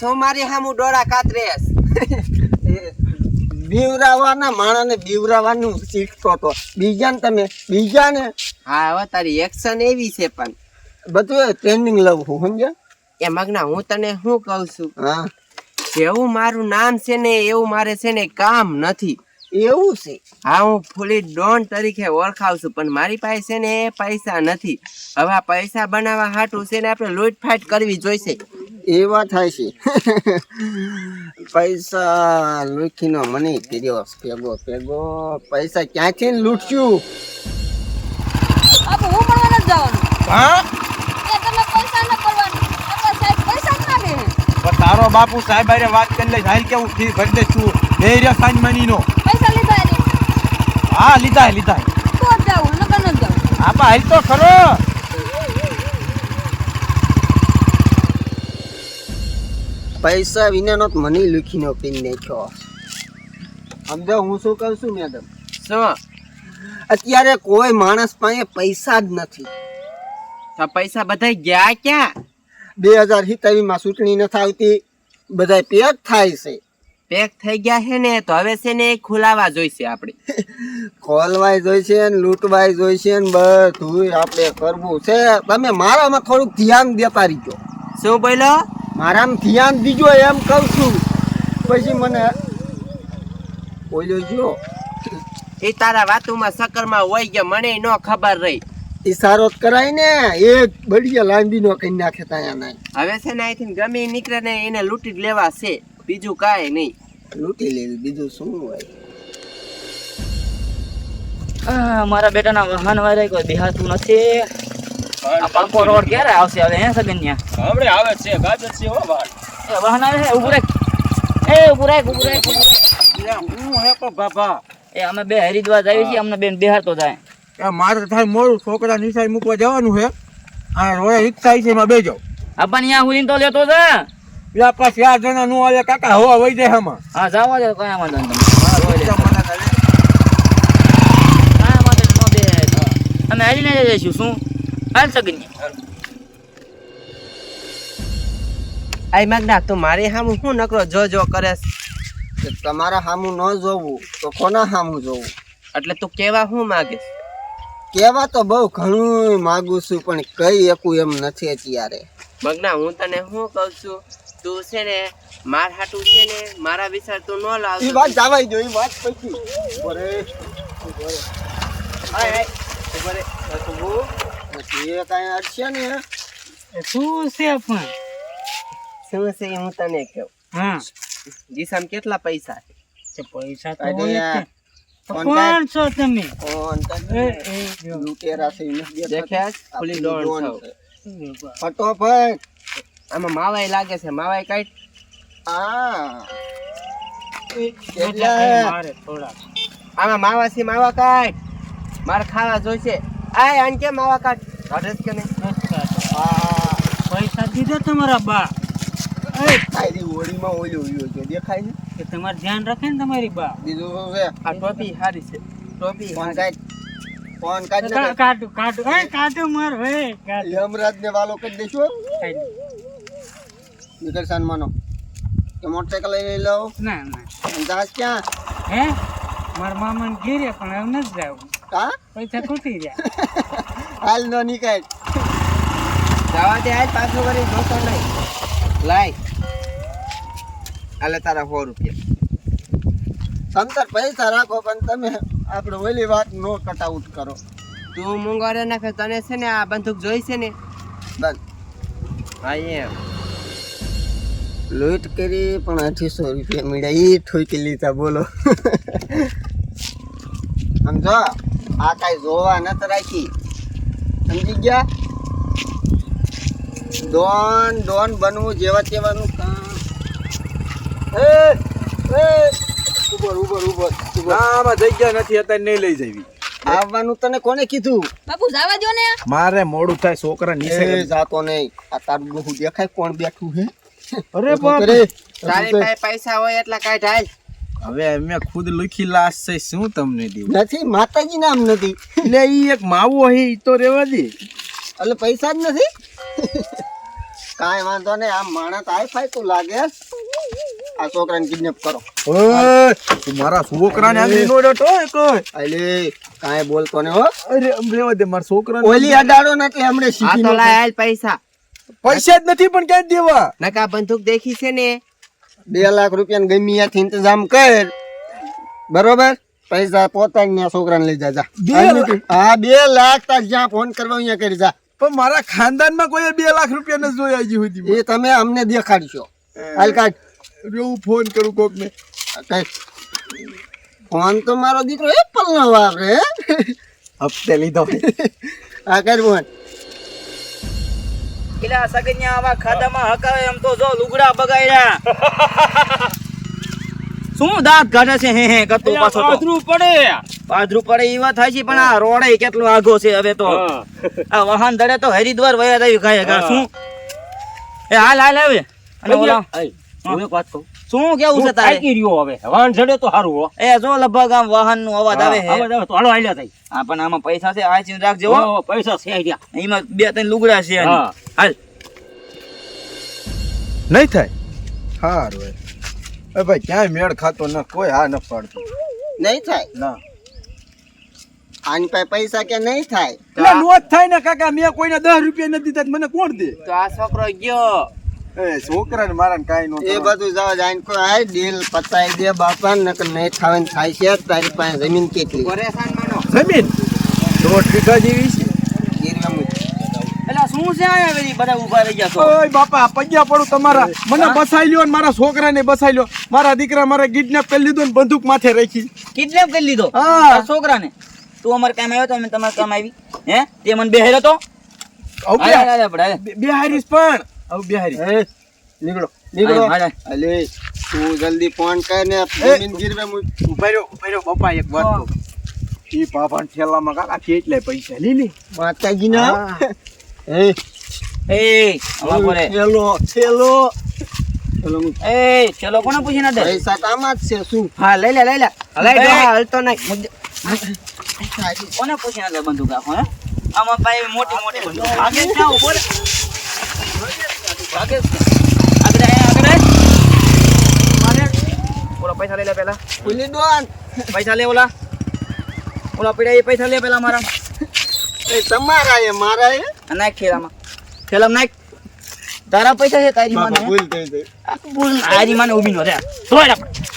શું મારી હામું ડોળા કાતરેસ બીવરાવાના માણસને બીવરાવાનું શીખતો તો. બીજાને તમે બીજાને. હા હવે તારી એક્શન એવી છે પણ. બધું ટ્રેનિંગ લઉં છું સમજ્યા? એ મગના હું તને શું કહું છું? હા. જેવું મારું નામ છે ને એવું મારે છે ને કામ નથી. એવું છે? હા હું ફૂલી ડોન તરીકે ઓળખાવ છું પણ મારી પાસે છે ને પૈસા નથી. હવે પૈસા બનાવવા હાટું છે ને આપણે લૂંટફાટ કરવી જોઈશે. એ વાત થાય છે. પૈસા લૂંટીનો મને કર્યો ભેગો ભેગો. પૈસા ક્યાંથી લૂંટ્યું ન ના તારો બાપુ સાહેબ અરે વાત કરી લે હાલ કેવું ફી ભરી દે છું બે રહ્યો સાંજ મનીનો. પૈસા લીધા હા લીધા લીધા. હા તો જ નકર ન જાવું આપા હાલ તો ખરો. પૈસા વિનાનો મને લૂખીનો પીન નાખ્યો. સમજો હું શું કહું છું મેડમ શું? અત્યારે કોઈ માણસ પાસે પૈસા જ નથી. તો પૈસા બધા ગયા ક્યાં? બે હજાર સિત્તાવીસમાં ચૂંટણી નથી આવતી. બધા પેક થાય છે. પેક થઈ ગયા છે ને તો હવે છે ને એ ખોલાવા જોઈશે આપણે ખોલવાય જોઈશે ને લૂંટવાય જોઈશે ને બધું આપણે કરવું છે. તમે મારામાં થોડુંક ધ્યાન દેતા રહીજો. શું બોલો? મારામાં ધ્યાન દીજો એમ કહું છું. પછી મને ઓલો જો. એ તારા વાતોમાં સકરમાં હોય કે મને ન ખબર રહી. ઈશારો જ કરાય ને એક બળિયા લાંબી નો કઈ નાખે ત્યાં નહીં. હવે છે ને અહીંથી ગમે નીકળે ને એને લૂંટી જ લેવા છે. બીજું કાંઈ નહીં. લૂંટી લેવી બીજું શું હોય? આ, મારા બેટાના વાહન વારે કોઈ બિહાતું નથી. પાકો રોડ ક્યારે આવશે હવે હે સગન્યા? હમણે આવે છે ગાજર છે હો ભાઈ. એ વાહન આવે છે ઉભું રાખ. એ ઉભું રાખ ઉભું રાખ હું હે પણ બાપા. એ અમે બે હરિદ્વાર જઈએ છીએ અમને બેન બિહાર તો જાય. એ મારે થાય મોડું છોકરા નિશાળ મૂકવા જવાનું છે. આ રોય રિક્ષા છે એમાં બેજો આપણ ન્યા હુલીને તો લેતો જા. પેલા પાસ ચાર જણા નું આવે કાકા હોવા વઈ જાય આમાં. હા જાવા દે કયા વાંધો નહીં તમે. અમે હાલીને જઈશું શું? હાલ સગન્યા આઈ માગના તો મારે હામું શું નકરો જો જો કરે કે તમારા હામું ન જોવું તો કોના હામું જોવું? એટલે તું કેવા શું માગીશ? કેવા તો બહુ ઘણું માગું છું પણ કઈ એકું એમ નથી અત્યારે. મગના હું તને શું કહું છું? તું છે ને માર હાટું છે ને મારા વિચાર તું ન એ લાવ વાત જવાય જો એ વાત પછી. બરે હાય હાય ઊભો રે. એ કાંઈ અડશે ને શું છે પણ? શું છે હું તને કહું? હા. જીસામ કેટલા પૈસા છે? પૈસા કાઢી આ. ફોન છો તમે. ફોન કાઢ. લૂંટેરા છે, દેખ્યા જ? ફૂલી આ ડોન ડોન થાવ. છે. ફટોફટ. આમાં માવાય લાગે છે માવાય કાઈ આ આમાં માવા છે માવા કાઈ મારે ખાવા જોઈશે. આય આન કે માવા કાટ કાઢે કે નહીં? આ પૈસા દીધો તમારા બા. તારી હોળીમાં ઓલ્યો ઓલ્યો છે દેખાય છે? કે તમારે ધ્યાન રાખે ને તમારી બા. બીજું છે? આ ટોપી સારી છે. ટોપી ફોન. કાઢ. કાઢ કાઢું કાઢું. એ કાઢ માર હે યમરાજ ને વાલો કરી દેશો. નીકળ સાન માનો. કે મોટરસાઇકલ લઈ લઈ લઉં. ના ના. દાસ ક્યાં? હે? મારા મામાને ઘેરે પણ હવે નથી જાવું. હા? પૈસા ખૂટી જાય હાલ નો નીકળ. જવા દે આજ પાછો વળી જોતો નહીં. લાય. આલે તારા સો રૂપિયા. તમતર પૈસા રાખો પણ તમે આપણે ઓલી વાત નો કટઆઉટ કરો. તું મુંગોરે નાખે તને છે ને આ બંદૂક જોઈ છે ને? બસ. હા એમ. લૂંટ કરી પણ અઢીસો રૂપિયા મળ્યા. એ ઠોકી લીધા બોલો. સમજો? આ કાંઈ જોવા નત રાખી. સમજી ગયા? ડોન ડોન બનવું જેવા તેવાનું કામ. એ એ. ઉભર આમાં જગ્યા નથી અત્યારે નહીં લઈ જવી. આવવાનું તને કોને કીધું? બાપુ જવા દો ને. મારે મોડું થાય છોકરા નીચે જાતો નહીં. આ તારું બહુ દેખાય કોણ બેઠું હે અરે બાપ. રે તારી પાસે પૈસા હોય એટલા કાઈ હાલ હવે અમે ખુદ લુખી લાશ છે શું તમને દેવું નથી માતાજી નામ નથી. એટલે ઈ એક માવો હે ઈ તો રેવા દે. એટલે પૈસા જ નથી? કાંઈ વાંધો નહીં આમ માણસ આય ફાયતું લાગે. આ છોકરાને કિડનેપ કરો. ઓય, તું મારા છોકરાને આમ નો ડટો એ કોઈ. અલે કાંઈ બોલતો ને હો. અરે રેવા દે મારા છોકરાને. ઓલી અડાડો ને એટલે હમણે આ તો લાય પૈસા. પૈસા જ નથી પણ ક્યાં દેવા. નકા બંદૂક દેખી છે ને? બે લાખ રૂપિયા ગમી ત્યાંથી ઇંતજામ કર. બરોબર? પૈસા પોતાના છોકરાને લઈ જા. હા બે લાખ તાર જ્યાં ફોન કરવા અહીંયા કરી જા. પણ મારા ખાનદાનમાં કોઈ બે લાખ રૂપિયા નથી જોઈ આવી હતી એ તમે અમને દેખાડશો. હાલ કાઢ. હું ફોન કરું કોક ને. ફોન તો મારો દીકરો એ નો વાપરે હે? હપ્તે લીધો. આ કર ફોન. પેલા સગન્યા આવા ખાધામાં હકાવે એમ તો જો લુગડા બગાડ્યા શું દાંત કાઢે છે? હે હે કરતો પાછો પાદરું પડે. પાદરું પડે એવા વાત થાય છે પણ આ રોડે કેટલો આઘો છે હવે તો. આ વાહન દડે તો હરિદ્વાર વયા આવી ખા શું? એ હાલ હાલ આવે. અને ઓલા હું એક વાત કહું. શું કેવું છે તારે? થાકી રહ્યો હવે. વાહન જડે તો સારું હો. એ જો લગભગ આમ વાહન નો અવાજ આવે હે. અવાજ આવે તો હાલો આલ્યા થઈ હા પણ આમાં પૈસા છે આ ચીન રાખજો હો. પૈસા છે રહ્યા. એમાં બે ત્રણ લુગડા છે હા. હાલ. નહીં થાય? હારું એ ભાઈ ક્યાંય મેળ ખાતો ન કોઈ હા ન પાડતો. નહીં થાય? ના. આની પાસે પૈસા કે નહીં થાય? એટલે નો થાય ને કાકા મેં કોઈને દસ રૂપિયા નથી દીધા મને કોણ દે? તો આ છોકરો ગયો. છોકરાને મારા કાંઈ નો એ બધું જવા જાય કોઈ આય ડીલ પતાઈ દે બાપા નકર નહીં થાય ને થાય છે. તારી પાસે જમીન કેટલી? પરેશાન માનો. જમીન? દોઢ વીઘા જેવી છે. શું છે આયા બધા? ઊભા રહી ગયા છો. ઓય બાપા પગ્યા પડું તમારા. મને બસાઈ લ્યો ને મારા છોકરાને બસાઈ લ્યો. મારા દીકરા મારે કિડનેપ કરી લીધો ને બંદૂક માથે રાખી. કિડનેપ કરી લીધો? હા. છોકરાને? તું અમારે કામ આવ્યો તો અમે તમારે કામ આવી. હે? તે મને બેહેરો તો? આવ હાલ, હાલ, હાલ, આપણે, હાલ. બે બિહારીશ પણ. આવ બિહારી. એ, નીકળો નીકળો. અલે તું જલ્દી ફોન કર ને જમીન ગીરવે. ઊભા રહ્યો ઊભા રહ્યો બાપા એક વાત ઈ પાપા ઠેલામાં કાકા કેટલાય પૈસા લી લી માતાજીના? એ. એ બોલે. થેલો થેલો થેલો એ ચલો કોને પૂછી ના દે પૈસા જ છે શું? હા લઈ લે લઈ લે. લઈ લે. હાલતો નહીં. કોને પૂછી ના દે બંદૂક રાખો હે? આમાં ભાઈ મોટી મોટી બંદૂક. ઓલા પૈસા લઈ લે પેલા ખુલી દોન પૈસા લે ઓલા ઓલા પીડા એ પૈસા લે પેલા મારા એ તમારા એ મારા એ નાખ ખેલામાં ખેલામાં નાખ તારા પૈસા છે તારી માને ભૂલ થઈ ગઈ બોલ આરી માને ઊભી નો રે આપણે